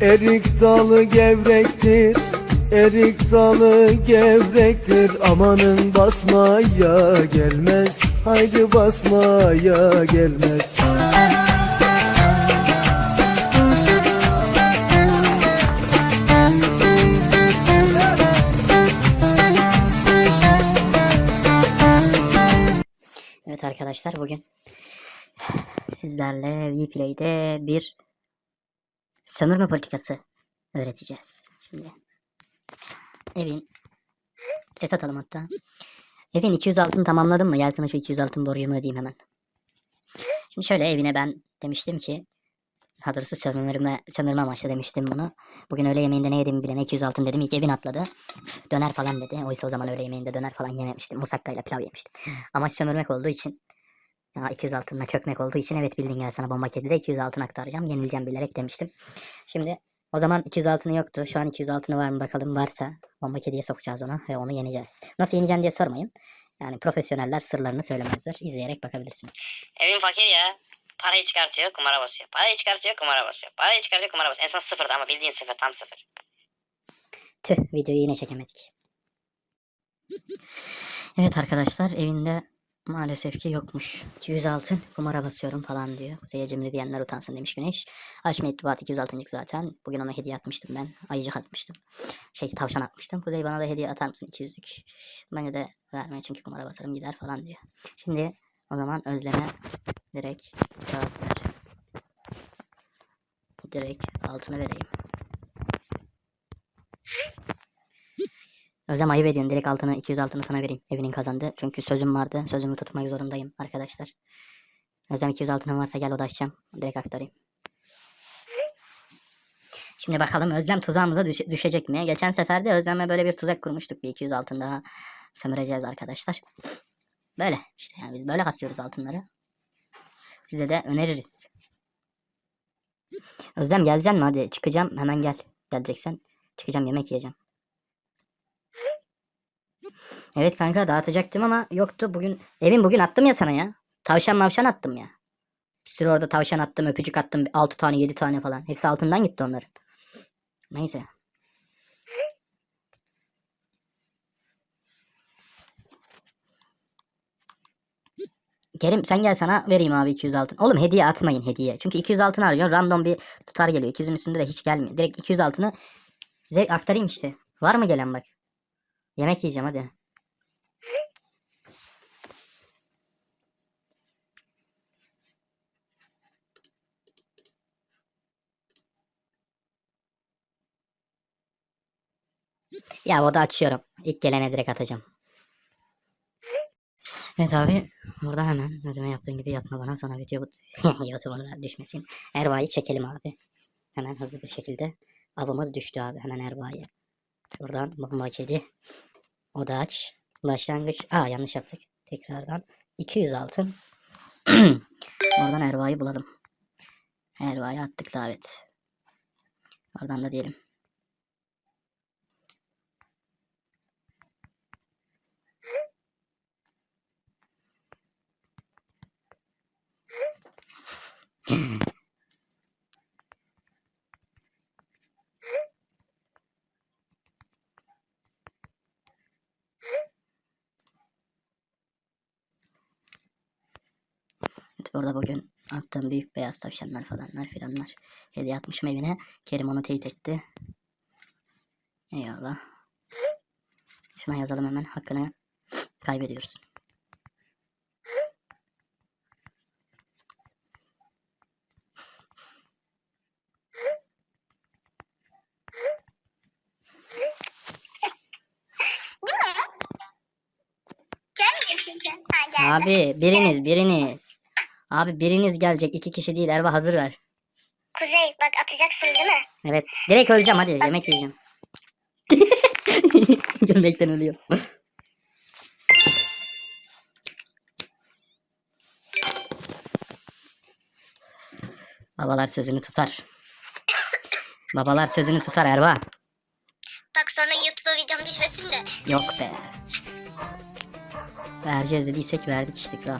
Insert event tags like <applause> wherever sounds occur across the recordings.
Erik dalı gevrektir Erik dalı gevrektir. Amanın basmaya gelmez Haydi basmaya gelmez. Evet arkadaşlar bugün <sighs> sizlerle Vplay'de bir sömürme politikası öğreteceğiz. Şimdi evin ses atalım hatta. Evin 200 altını tamamladım mı? Gelsene şu 200 altın borcumu ödeyeyim hemen. Şimdi şöyle evine ben demiştim ki daha sömürme, sömürme amaçlı demiştim bunu. Bugün öğle yemeğinde ne yediğimi bilene 200 altın dedim. İlk evin atladı. Döner falan dedi. Oysa o zaman öğle yemeğinde döner falan yememiştim. Musakkayla pilav yemiştim. Amaç sömürmek olduğu için ya 200 altınla çökmek olduğu için evet bildin gel sana bomba kedide 200 altın aktaracağım. Yenileceğim bilerek demiştim. Şimdi o zaman 200 altını yoktu. Şu an 200 altını var mı bakalım. Varsa bomba kediye sokacağız onu ve onu yeneceğiz. Nasıl yeneceğim diye sormayın. Yani profesyoneller sırlarını söylemezler. İzleyerek bakabilirsiniz. Evin fakir ya. Parayı çıkartıyor, kumara basıyor. Parayı çıkartıyor, kumara basıyor. Parayı çıkartıyor, kumara basıyor. En son sıfırdı ama bildiğin sıfır, tam sıfır. Tüh videoyu yine çekemedik. Evet arkadaşlar evinde maalesef ki yokmuş. 200 altın kumara basıyorum falan diyor. Kuzey'e cimri diyenler utansın demiş Güneş. Haşmet İttibat 200 altıncık zaten. Bugün ona hediye atmıştım ben. Ayıcık atmıştım. Şey tavşan atmıştım. Kuzey bana da hediye atar mısın 200'lük? Bana de verme çünkü kumara basarım gider falan diyor. Şimdi o zaman Özlem'e direkt cevap ver. Direkt altını vereyim. Özlem ayıp ediyorsun. Direkt altını 200 altını sana vereyim. Evinin kazandı. Çünkü sözüm vardı. Sözümü tutmak zorundayım arkadaşlar. Özlem 200 altının varsa gel oda açacağım. Direkt aktarayım. Şimdi bakalım Özlem tuzağımıza düş- düşecek mi? Geçen sefer de Özlem'le böyle bir tuzak kurmuştuk. Bir 200 altın daha sömüreceğiz arkadaşlar. Böyle işte yani biz böyle kasıyoruz altınları. Size de öneririz. Özlem geleceksin mi? Hadi çıkacağım. Hemen gel. Geleceksen. Çıkacağım yemek yiyeceğim. Evet kanka dağıtacaktım ama yoktu. Bugün evin bugün attım ya sana ya. Tavşan mavşan attım ya. Bir sürü orada tavşan attım, öpücük attım. 6 tane 7 tane falan. Hepsi altından gitti onların. Neyse. Kerim sen gel sana vereyim abi 200 altın. Oğlum hediye atmayın hediye. Çünkü 200 altın harcıyorsun random bir tutar geliyor. 200'ün üstünde de hiç gelmiyor. Direkt 200 altını size aktarayım işte. Var mı gelen bak. Yemek yiyeceğim hadi. Ya o da açıyorum. İlk gelene direkt atacağım. Evet abi burada hemen özüme yaptığın gibi yapma bana sonra video <laughs> YouTube'una düşmesin. Erva'yı çekelim abi. Hemen hızlı bir şekilde. Avımız düştü abi hemen Erva'yı. Buradan bomba kedi. O da aç. Başlangıç. Aa yanlış yaptık. Tekrardan 200 altın. <clears throat> Oradan Erva'yı bulalım. Erva'yı attık davet. Oradan da diyelim. Orada bugün attığım büyük beyaz tavşanlar falanlar filanlar. Hediye atmışım evine. Kerim onu teyit etti. Eyvallah. Şuna yazalım hemen. Hakkını kaybediyoruz. Abi biriniz biriniz. Abi biriniz gelecek. iki kişi değil. Erva hazır ver. Kuzey bak atacaksın değil mi? Evet. Direkt öleceğim hadi. Yemek yiyeceğim. <laughs> Gülmekten ölüyorum. Babalar sözünü tutar. Babalar sözünü tutar Erva. Bak sonra YouTube'a videom düşmesin de. Yok be. Vereceğiz dediysek verdik işte kral.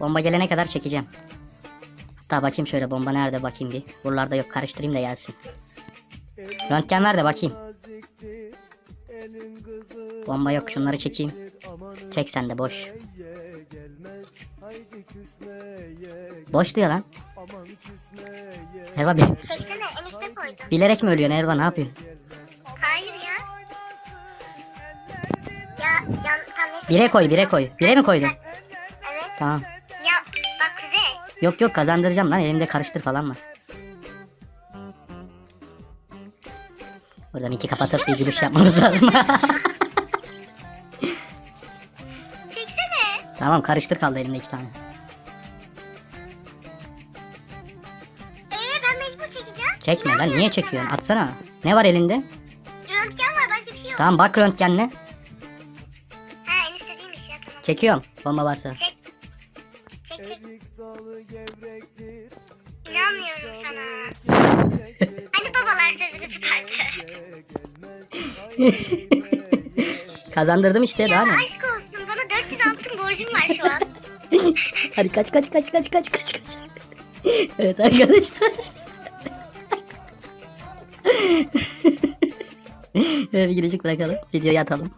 Bomba gelene kadar çekeceğim. Hatta bakayım şöyle bomba nerede bakayım bir. Buralarda yok karıştırayım da gelsin. Röntgen ver de bakayım. Bomba yok şunları çekeyim. Çek sen de boş. Boş diyor lan. Erva bir, Çeksene en üste koydum. bilerek mi ölüyorsun Erva ne yapıyorsun? Hayır ya. Ya, ya tam neyse. Bire koy, bire koy. Bire mi koydun? Evet. Tamam. Yok yok kazandıracağım lan elimde karıştır falan var. Buradan iki kapatıp bir gülüş yapmamız lazım. <laughs> Çeksene. tamam karıştır kaldı elimde iki tane. Ee ben mecbur çekeceğim. Çekme lan niye çekiyorsun? sana. Atsana. Ne var elinde? Röntgen var başka bir şey yok. Tamam bak röntgenle. Ha en üstte değilmiş ya tamam. Çekiyorum bomba varsa. Çek <laughs> Kazandırdım işte daha Ya ne? aşk olsun bana 400 altın borcum var şu an. <laughs> Hadi kaç kaç kaç kaç kaç kaç kaç. <laughs> evet arkadaşlar. Böyle bir gülücük bırakalım. Videoyu atalım.